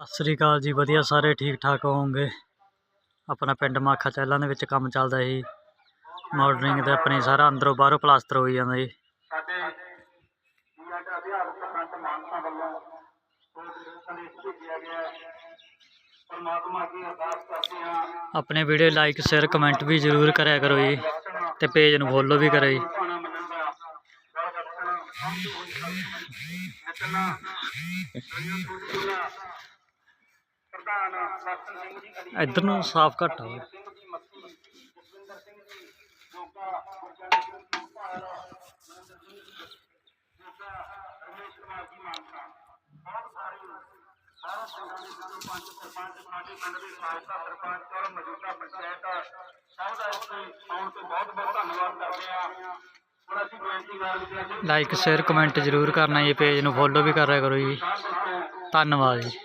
ਸਤਿ ਸ੍ਰੀ ਅਕਾਲ ਜੀ ਵਧੀਆ ਸਾਰੇ ਠੀਕ ਠਾਕ ਹੋਵੋਗੇ? ਆਪਣਾ ਪਿੰਡ ਮਾਖਾ ਚਹਿਲਾਂ ਦੇ ਵਿੱਚ ਕੰਮ ਚੱਲਦਾ ਸੀ। ਮਾਡਲਿੰਗ ਦਾ ਆਪਣੀ ਸਾਰਾ ਅੰਦਰੋਂ ਬਾਹਰੋਂ ਪਲਾਸਟਰ ਹੋਈ ਜਾਂਦਾ ਜੀ ਆਪਣੇ ਵੀਡੀਓ ਲਾਈਕ ਸ਼ੇਅਰ ਕਮੈਂਟ ਵੀ ਜ਼ਰੂਰ ਕਰਿਆ ਕਰੋ ਜੀ ਤੇ ਪੇਜ ਨੂੰ ਫੋਲੋ ਵੀ ਕਰੋ ਜੀ। ਇੱਧਰ ਨੂੰ ਸਾਫ਼ ਘੱਟ ਆਵੇ ਲਾਈਕ ਸ਼ੇਅਰ ਕਮੈਂਟ ਜ਼ਰੂਰ ਕਰਨਾ ਜੀ ਪੇਜ ਨੂੰ ਫੋਲੋ ਵੀ ਕਰਿਆ ਕਰੋ ਜੀ। ਧੰਨਵਾਦ ਜੀ।